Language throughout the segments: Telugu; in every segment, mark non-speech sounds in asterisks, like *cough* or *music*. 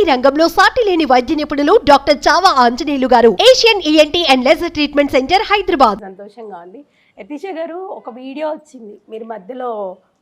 ఈఎన్టీ రంగంలో సాటి లేని వైద్య నిపుణులు doctor Chava Anjaneyulu garu. Asian ENT and laser treatment centre Hyderabad. సంతోషంగా ఉంది. యతీష గారు ఒక వీడియో వచ్చింది. మీరు మధ్యలో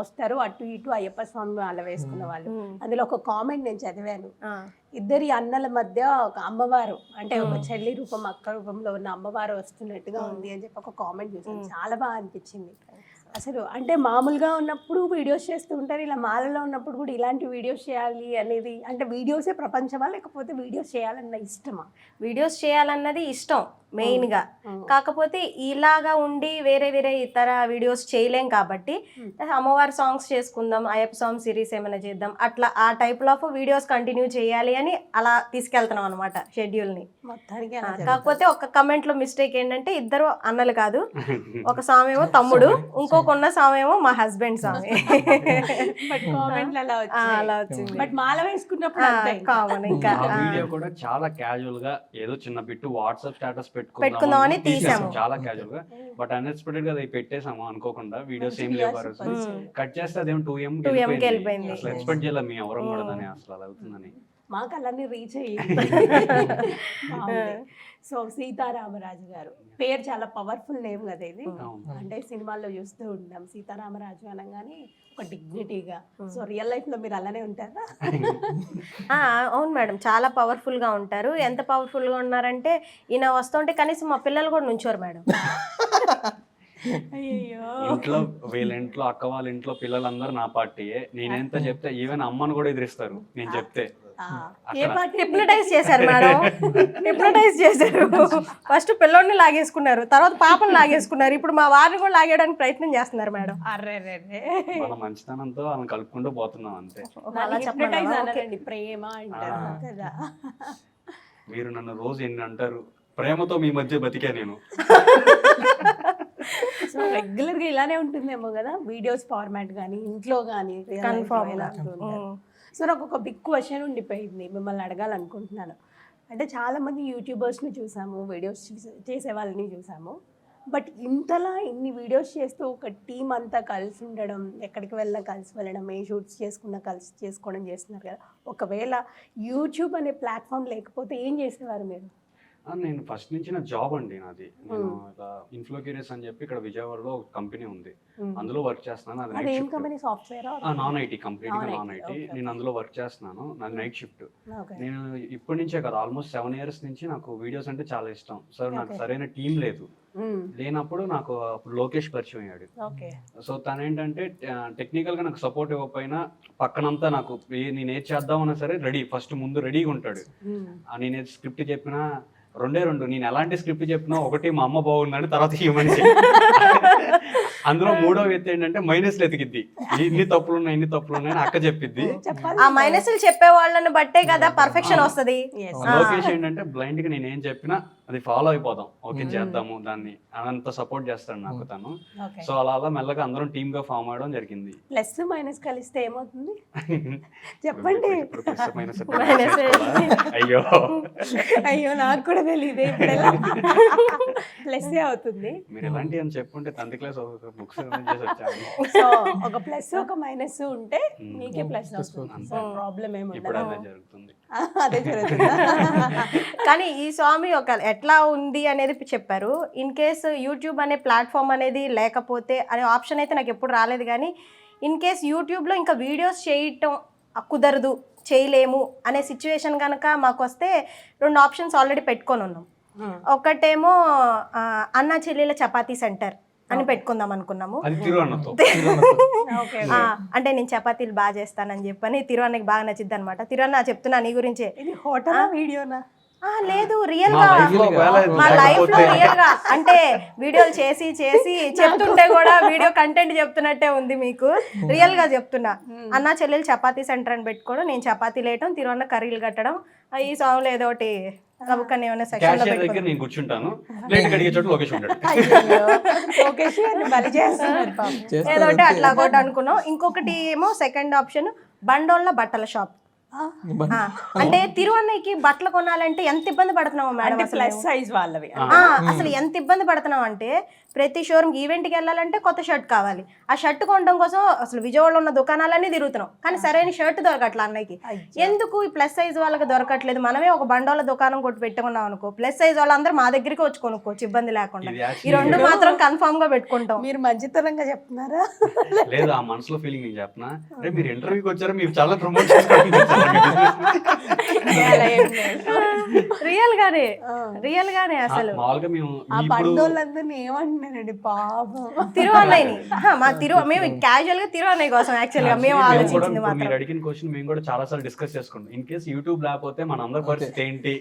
వస్తారు అటు ఇటు అయ్యప్ప స్వామి వాళ్ళ వేసుకున్న వాళ్ళు. అందులో ఒక కామెంట్ నేను చదివాను. ఇద్దరి అన్నల మధ్య ఒక అమ్మవారు అంటే ఒక చెల్లి రూపం అక్క రూపంలో ఉన్న అమ్మవారు వస్తున్నట్టుగా ఉంది అని చెప్పి ఒక కామెంట్ చూసాను చాలా బాగా అనిపించింది. అసలు అంటే మామూలుగా ఉన్నప్పుడు వీడియోస్ చేస్తూ ఉంటారు ఇలా మాలలో ఉన్నప్పుడు కూడా ఇలాంటి వీడియోస్ చేయాలి అనేది. అంటే వీడియోసే ప్రపంచమా లేకపోతే వీడియోస్ చేయాలన్న ఇష్టమా? వీడియోస్ చేయాలన్నది ఇష్టం. మెయిన్గా. ఉమ్. కాకపోతే ఇలాగా ఉండి వేరే వేరే ఇతర వీడియోస్ చేయలేం కాబట్టి అమ్మవారి సాంగ్స్ చేసుకుందాం అయ్యప్ప సాంగ్ సిరీస్ ఏమైనా చేద్దాం అట్లా ఆ టైప్ ఆఫ్ వీడియోస్ కంటిన్యూ చేయాలి అని అలా తీసుకెళ్తున్నాం అనమాట షెడ్యూల్ని. కాకపోతే ఒక కమెంట్లో మిస్టేక్ ఏంటంటే ఇద్దరు అన్నలు కాదు *laughs* ఒక సామేమో తమ్ముడు ఇంకొక ఉన్న సామేమో మా హస్బెండ్ సామె. *laughs* కామెంట్లు అలా వచ్చింది. బట్ మాల వేసుకున్నప్పుడు అంతే. ఇంకా. కామన్ ఇంకా. వీడియో కూడా చాలా క్యాజువల్గా ఏదో చిన్న బిట్టు వాట్సాప్ స్టేటస్ పెట్టుకుందామని తీసాము తీసాము. చాలా క్యాజువల్గా బట్ అన్ఎక్స్పెక్టెడ్గా అది పెట్టేసాము అనుకోకుండా వీడియోస్ ఏం లేవు. కట్ చేస్తే అదేమో టూ ఎం 2M కి వెళ్ళిపోయింది. అసలు ఎక్స్పెక్ట్ చేయలేదు మీ ఎవరం కూడా దాన్ని అసలు అలా అవుతుందని. మాకు అలానే రీచ్ అయ్యింది *laughs* సో సీతారామరాజు గారు పేరు చాలా పవర్ఫుల్ నేమ్ కదా ఇది. అంటే సినిమాల్లో చూస్తూ ఉంటాం. సీతారామరాజు అనగానే ఒక డిగ్నిటీగా. సో రియల్ లైఫ్లో మీరు అలానే ఉంటారా? ఆ, అవును మేడం. చాలా పవర్ఫుల్గా ఉంటారు. ఎంత పవర్ఫుల్గా ఉన్నారంటే ఈయన వస్తుంటే కనీసం మా పిల్లలు కూడా నుంచోరు మేడం. అయ్యో ఇంట్లో వీళ్ళ ఇంట్లో అక్క వాళ్ళ ఇంట్లో పిల్లలందరూ నా పార్టీయే. నేనెంత చెప్తే ఈవెన్ అమ్మను కూడా ఎదిరిస్తారు. నేను చెప్తే. హిప్నటైజ్ చేశారు మేడం. హిప్నటైజ్ చేశారు. ఫస్ట్ పిల్లోడిని లాగేసుకున్నారు తర్వాత పాపను లాగేసుకున్నారు. ఇప్పుడు మా వారిని కూడా లాగేయడానికి ప్రయత్నం చేస్తున్నారు మేడం. అర్రే రే మంచితనంతో వాళ్ళని కలుపుకుంటూ పోతున్నాం అంతే. అలా ప్రేమ అంటారు. కదా. మీరు నన్ను రోజు ఎన్ని అంటారు? ప్రేమతో మీ మధ్య బతికా నేను. సో రెగ్యులర్గా ఇలానే ఉంటుందేమో కదా వీడియోస్ ఫార్మాట్ కానీ ఇంట్లో కానీ గా. సో నాకు ఒక బిగ్ క్వశ్చన్ ఉండిపోయింది. మిమ్మల్ని అడగాలనుకుంటున్నాను. అంటే చాలామంది యూట్యూబర్స్ని చూసాము వీడియోస్ చేసే వాళ్ళని చూసాము. బట్ ఇంతలా ఇన్ని వీడియోస్ చేస్తూ ఒక టీం అంతా కలిసి ఉండడం ఎక్కడికి వెళ్ళినా కలిసి వెళ్ళడం ఏ షూట్స్ చేసుకున్నా కలిసి చేసుకోవడం చేస్తున్నారు కదా. ఒకవేళ యూట్యూబ్ అనే ప్లాట్ఫామ్ లేకపోతే ఏం చేసేవారు మీరు? నేను ఫస్ట్ నుంచి నా జాబ్ అండి నాది. నేను ఇలా ఇన్ఫ్లోకేరియస్ అని చెప్పి ఇక్కడ విజయవాడలో ఒక కంపెనీ ఉంది. అందులో వర్క్ చేస్తున్నాను. అది కంపెనీ సాఫ్ట్వేర్ నాన్ ఐటీ కంప్లీట్గా నాన్ ఐటీ నేను అందులో వర్క్ చేస్తున్నాను. నాది నైట్ షిఫ్ట్ నేను ఇప్పటి నుంచే కదా ఆల్మోస్ట్ సెవెన్ ఇయర్స్ నుంచి నాకు వీడియోస్ అంటే చాలా ఇష్టం. సార్ నాకు. సరైన టీం లేదు. లేనప్పుడు నాకు అప్పుడు లోకేష్ పరిచయం అయ్యాడు. సో తను ఏంటంటే టెక్నికల్గా నాకు సపోర్ట్ ఇవ్వకపోయినా పక్కనంతా నాకు నేను ఏది చేద్దామన్నా సరే రెడీ ఫస్ట్ ముందు రెడీగా ఉంటాడు. నేను స్క్రిప్ట్ చెప్పినా రెండే రెండు. నేను ఎలాంటి స్క్రిప్ట్ చెప్పినా ఒకటి మా అమ్మ బాగుందని తర్వాత హ్యూమన్ *laughs* అందులో మూడో వ్యక్తి ఏంటంటే మైనస్ ఎతికిద్ది. ఇన్ని తప్పులు ఉన్నాయి ఇన్ని తప్పులు ఉన్నాయి అక్క చెప్పిద్ది. ఆ మైనస్లు చెప్పే వాళ్ళని బట్టే కదా పర్ఫెక్షన్ వస్తది. లోకేష్ ఏంటంటే బ్లైండ్గా నేను ఏం చెప్పినా అది ఫాలో అయిపోదాం. ఓకే చేద్దాము దాన్ని. అంత సపోర్ట్ చేస్తాడు నాకు తను. ఓకే సో అలా అలా మెల్లగా అందరం టీమ్గా ఫామ్ అవడం జరిగింది. ప్లస్ మైనస్ కలిస్తే ఏమవుతుంది? *laughs* చెప్పండి? అయ్యో. అయ్యో నాకు కూడా తెలియదు ప్లస్ *laughs* అవుతుంది? మీరు ఎలాంటి అని చెప్పుంటే టెన్త్ క్లాస్ బుక్స్ *laughs* సో *laughs* ఒక ప్లస్ ఒక మైనస్ ఉంటే. మీకే ప్లస్ వస్తుంది. సో ప్రాబ్లం జరుగుతుంది. అదే జరుగుతుందా. *laughs* కానీ ఈ స్వామి ఒక ఎట్లా ఉంది అనేది చెప్పారు. ఇన్ కేస్ యూట్యూబ్ అనే ప్లాట్ఫామ్ అనేది లేకపోతే అనే ఆప్షన్ అయితే నాకు ఎప్పుడు రాలేదు కానీ ఇన్ కేస్ యూట్యూబ్లో ఇంకా వీడియోస్ చేయటం కుదరదు చేయలేము అనే సిచ్యువేషన్ కనుక మాకు వస్తే రెండు ఆప్షన్స్ ఆల్రెడీ పెట్టుకొని ఉన్నాం. ఒకటేమో అన్నా చెల్లెల చపాతీ సెంటర్ అని పెట్టుకుందాం అనుకున్నాము. *laughs* అంటే నేను చపాతీలు బాగా చేస్తానని చెప్పని తిరువన్నకి బాగా నచ్చిద్ది అనమాట తిరువన్న చెప్తున్నా నీ గురించే. హోటల్ వీడియోనా? లేదు రియల్గా. మా లైఫ్లో రియల్గా. అంటే వీడియోలు చేసి చేసి చెప్తుంటే కూడా వీడియో కంటెంట్ చెప్తున్నట్టే ఉంది మీకు. రియల్గా చెప్తున్నా. అన్న చెల్లెలు చపాతీ సెంటర్ అని పెట్టుకోవడం నేను చపాతీ లేయటం తిరువన్న కర్రీలు కట్టడం ఆ, ఈ సాంగ్లో ఏదో ఒకటి కబుక్కని ఏమైనా సెక్షన్లో దగ్గర పెట్టుకోవడం. నేను కూర్చుంటాను. ప్లేట్ కడిగే చోట లోకేష్ ఉంటాడు. అయ్యో ఓకే బలి చేస్తున్నారు పాపం. ఏదో ఒకటి అట్లా ఒకటి అనుకున్నాం. ఇంకొకటి ఏమో సెకండ్ ఆప్షన్ బండోళ్ళ బట్టల షాప్ అంటే తిరువన్నయ్యకి బట్టలు కొనాలంటే ఎంత ఇబ్బంది పడుతున్నామో మేడం ప్లస్ సైజ్ వాళ్ళవి. ఆ, అసలు ఎంత ఇబ్బంది పడుతున్నాం అంటే ప్రతి షోరూమ్ ఈవెంట్కి వెళ్ళాలంటే కొత్త షర్ట్ కావాలి. ఆ షర్ట్ కొనడం కోసం అసలు విజయవాడలో ఉన్న దుకాణాలన్నీ తిరుగుతున్నాం. కానీ సరైన షర్ట్ దొరకట్లే అన్నయ్యకి. ఎందుకు ఈ ప్లస్ సైజ్ వాళ్ళకి దొరకట్లేదు? మనమే ఒక బండోళ్ళ దుకాణం కొట్టి పెట్టుకున్నాం అనుకో ప్లస్ సైజ్ వాళ్ళందరూ మా దగ్గరికి వచ్చి కొనుక్కోవచ్చు ఇబ్బంది లేకుండా. ఇది ఈ రెండు మాత్రం కన్ఫామ్గా పెట్టుకుంటాం. మీరు మంచితనంగా చెప్తున్నారా? లేదు ఆ మనసులో ఫీలింగ్ నేను చెప్పనా రే మీరు ఇంటర్వ్యూకి వచ్చారు మీరు చాలా ప్రమోట్. రియల్ గానే. రియల్ గానే అసలు. మామూలుగా మేము ఆ బండోళ్ళందరినీ ఏమంటున్నానండి పాపం. తిరువన్నయ్యని. *laughs* మా తిరు మేము క్యాజువల్గా తిరువన్నయ్య కోసం యాక్చువల్గా మేము ఆలోచించింది మీరు అడిగిన క్వశ్చన్ మేము కూడా చాలా సార్లు డిస్కస్ చేసుకుంటాం ఇన్ కేసు యూట్యూబ్ లేకపోతే మన అందరి పరిస్థితి ఏంటి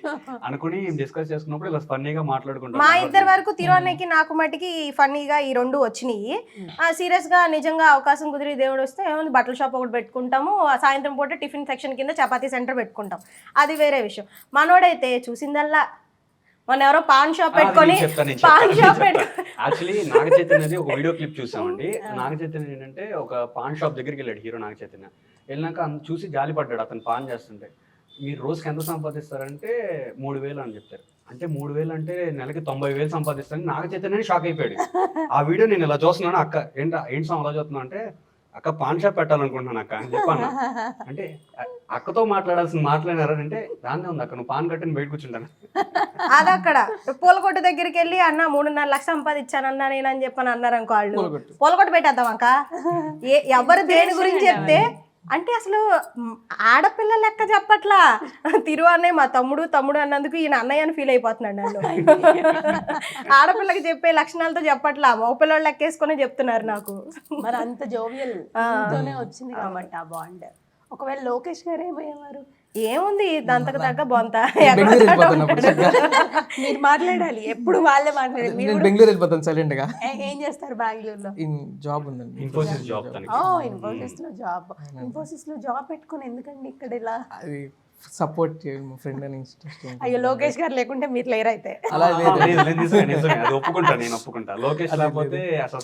అనుకుని డిస్కస్ చేసుకున్నప్పుడు ఇలా ఫన్నీగా మాట్లాడుకుంటాం. మా ఇద్దరి వరకు తిరువన్నయ్యకి నాకు మటుకి ఫన్నీగా ఈ రెండు వచ్చినాయి. ఆ సీరియస్గా నిజంగా అవకాశం కుదిరి దేవుడు వస్తే ఏముంది బట్టల షాప్ ఒకటి పెట్టుకుంటాము. ఆ సాయంత్రం పూట టిఫిన్ సెక్షన్ కింద చపాతీ సెంటర్ పెట్టుకుంటాం. అది వేరే విషయం. మనోడైతే చూసిందల్లా మొన్న ఎవరో పాన్ షాప్ పెట్టుకొని పాన్ షాప్ యాక్చువల్లీ నాగ చైతన్యది ఒక వీడియో క్లిప్ చూసామండి. నాగ చైతన్య ఏంటంటే ఒక పాన్ షాప్ దగ్గరికి వెళ్ళాడు హీరో నాగ చైతన్య వెళ్ళాక అంత చూసి జాలి పడ్డాడు అతను పాన్ చేస్తుంటే. మీరు రోజుకి ఎంత సంపాదిస్తారంటే మూడు వేలు అని చెప్తారు అంటే మూడు వేలు అంటే నెలకి తొంభై వేలు సంపాదిస్తారని నాగ చైతన్య షాక్ అయిపోయాడు. ఆ వీడియో నేను ఇలా చూస్తున్నాను అక్క. ఏంటి ఏంటి అలా చూస్తున్నా అంటే అక్క పాన్ షాప్ పెట్టాలనుకుంటున్నాను అక్క అని చెప్పాను *laughs* అంటే అక్కతో మాట్లాడాల్సిన మాట్లాడినారా అంటే దాన్నే ఉంది అక్క నువ్వు పాన్ కట్టని బయట కూర్చుంటాను? అదక్కడ. పూలకొట్టు దగ్గరికి వెళ్ళి అన్న మూడున్నర లక్షలు సంపాదించానన్నా నేను అని చెప్పని అన్నారు అనుకో వాళ్ళు పూలకొట్టు. పెట్టేద్దాం అక్క. ఏ ఎవరు దేని గురించి చెప్తే అంటే అసలు మ్, ఆడపిల్ల లెక్క చెప్పట్లా? తిరు అన్నయ్య మా తమ్ముడు తమ్ముడు అన్నందుకు ఈయన అన్నయ్య అని ఫీల్ అయిపోతున్నాడు నన్ను. *laughs* ఆడపిల్లకి చెప్పే లక్షణాలతో చెప్పట్లా? మగపిల్లలు లెక్కేసుకొని చెప్తున్నారు నాకు. మరి అంత జోవియల్ వచ్చింది కాబట్టి ఆ బాండ్ ఒకవేళ లోకేష్ గారు ఏమయ్యేవారు? ఏముంది? దాంతకు తగ్గ బొంత. మీరు మాట్లాడాలి. ఎప్పుడు వాళ్ళే మాట్లాడాలి నేను బెంగళూరు వెళ్ళిపోతాను సైలెంట్గా ఏ- చేస్తారు బెంగళూరులో? ఇన్ జాబ్ ఉందండి. ఇన్ఫోసిస్ జాబ్ తనకి. ఓ ఇన్ఫోసిస్లో జాబ్. ఇన్ఫోసిస్లో జాబ్ పెట్టుకుని ఎందుకండి ఇక్కడ ఇలా? అది సపోర్ట్ చేయండి మా ఫ్రెండ్ అని ఇంట్రెస్ట్ అయ్యో లోకేష్ గారు లేకుంటే మీరు లేరు అయితే? అలా లేదు. ఒప్పుకుంటా నేను ఒప్పుకుంటా. లోకేష్ లేకపోతే అసలు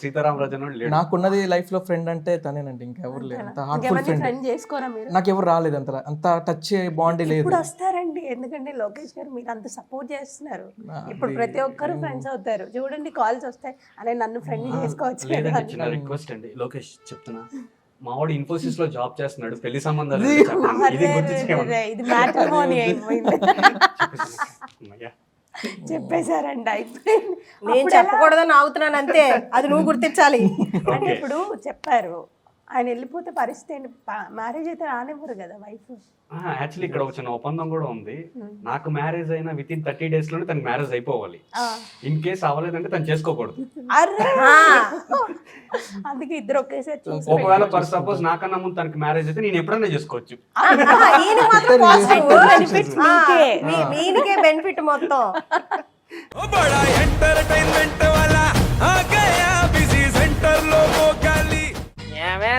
అని నాకున్నది లైఫ్లో ఫ్రెండ్ అంటే తనేనండి ఇంకెవరు లేదు అంత హార్ట్ఫుల్ ఫ్రెండ్ ఫ్రెండ్ చేసుకోరా మీరు? నాకు ఎవరు రాలేదు అంత అంత టచ్ బాండ్ లేదు. ఇప్పుడు వస్తారండి. ఎందుకంటే లోకేష్ గారు మీరు అంత సపోర్ట్ చేస్తున్నారు. ఇప్పుడు ప్రతి ఒక్కరు ఫ్రెండ్స్ అవుతారు. చూడండి కాల్స్ వస్తాయి. అరే నన్ను ఫ్రెండ్ చేసుకోవచ్చు చిన్న రిక్వెస్ట్ అండి. లోకేష్ చెప్తున్నా. మావాడు ఇన్ఫోసిస్లో జాబ్ చేస్తున్నాడు పెళ్ళి సంబంధాలు. *laughs* ఇది మ్యాట్రిమోనీ అయిపోయింది. *laughs* చెప్పేశారండి అయిపోయింది నేను చెప్పకూడదని ఆగుతున్నాను అంతే అది నువ్వు గుర్తించాలి అంటే ఇప్పుడు చెప్పారు ఆయన వెళ్ళిపోతే పరిస్థితి ఏంటి? మ్యారేజ్ అయితే రానివ్వరు కదా వైఫ్ యాక్చువల్లీ ఇక్కడ ఒక చిన్న ఒప్పందం కూడా ఉంది. నాకు మ్యారేజ్ అయిన విత్ ఇన్ థర్టీ డేస్లోనే తనకి మ్యారేజ్ అయిపోవాలి. ఇన్ కేస్ అవ్వలేదంటే తను చేసుకోకూడదు. *laughs* అందుకే ఇద్దరు ఒకేసారి చూసి ఒకవేళ ఫర్ సపోజ్ నాకన్నా ముందు తనకి మ్యారేజ్ అయితే నేను ఎప్పుడైనా చేసుకోవచ్చు. ఆహా, ఈయన